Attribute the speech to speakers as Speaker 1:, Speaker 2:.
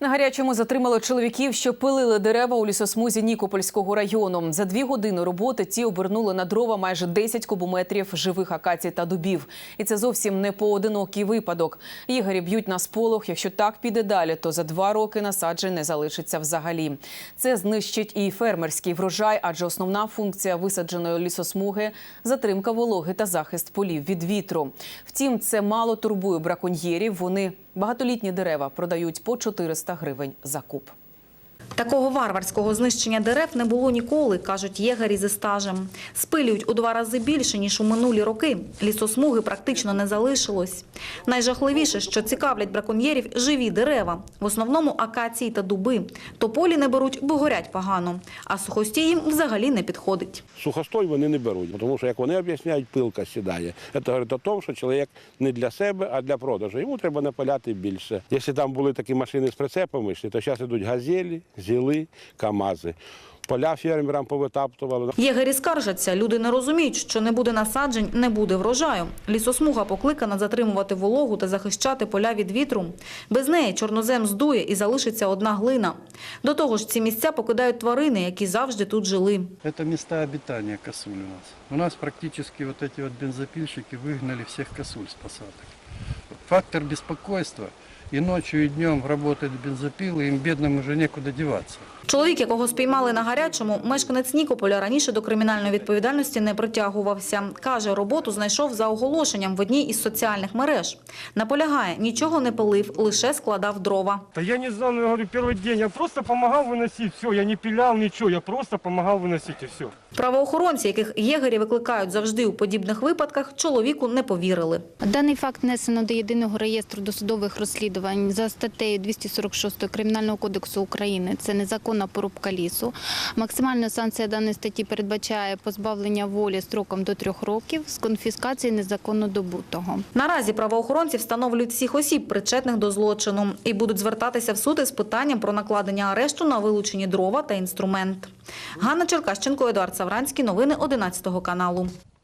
Speaker 1: На гарячому затримали чоловіків, що пилили дерева у лісосмузі Нікопольського району. За дві години роботи ті обернули на дрова майже 10 кубометрів живих акацій та дубів. І це зовсім не поодинокий випадок. Ігорі б'ють на сполох. Якщо так піде далі, то за два роки насаджень не залишиться взагалі. Це знищить і фермерський врожай, адже основна функція висадженої лісосмуги затримка вологи та захист полів від вітру. Втім, це мало турбує браконьєрів. Вони багатолітні дерева продають по 400 гривень за куб.
Speaker 2: Такого варварського знищення дерев не було ніколи, кажуть єгері зі стажем. Спилюють у два рази більше, ніж у минулі роки. Лісосмуги практично не залишилось. Найжахливіше, що цікавлять браконьєрів – живі дерева. В основному акації та дуби. Тополі не беруть, бо горять погано. А сухостій їм взагалі не підходить.
Speaker 3: Сухостой вони не беруть, тому що, як вони об'ясняють, пилка сідає. Це говорить о тому, що чоловік не для себе, а для продажу. Йому треба напаляти більше. Якщо там були такі машини з прицепами, то зараз йдуть газелі, зіли, камази. Поля фермерам повитаптували.
Speaker 2: Єгері скаржаться, люди не розуміють, що не буде насаджень, не буде врожаю. Лісосмуга покликана затримувати вологу та захищати поля від вітру. Без неї чорнозем здує і залишиться одна глина. До того ж, ці місця покидають тварини, які завжди тут жили.
Speaker 4: Это места обитания косуль у нас. У нас практически вот эти вот бензопильщики выгнали всех косуль с посадок. Фактор беспокойства. И ночью, и днем работают бензопилы, им бедным уже некуда деваться.
Speaker 2: Чоловік, якого спіймали на гарячому, мешканець Нікополя, раніше до кримінальної відповідальності не притягувався. Каже, роботу знайшов за оголошенням в одній із соціальних мереж. Наполягає, нічого не пилив, лише складав дрова.
Speaker 5: Да я не знал, я говорю, первый день. Я просто помогал выносить все. Я не пилял ничего, я просто помогал выносить и все.
Speaker 2: Правоохоронці, яких єгері викликають завжди у подібних випадках, чоловіку не повірили.
Speaker 6: Даний факт внесено до єдиного реєстру досудових розслідувань за статтею 246 Кримінального кодексу України. Це незаконна порубка лісу. Максимальна санкція даної статті передбачає позбавлення волі строком до трьох років з конфіскації незаконно добутого.
Speaker 2: Наразі правоохоронці встановлюють всіх осіб, причетних до злочину, і будуть звертатися в суд із питанням про накладення арешту на вилучені дрова та інструмент. Ганна Черкащенко, Едуард Савранський. Новини 11 каналу.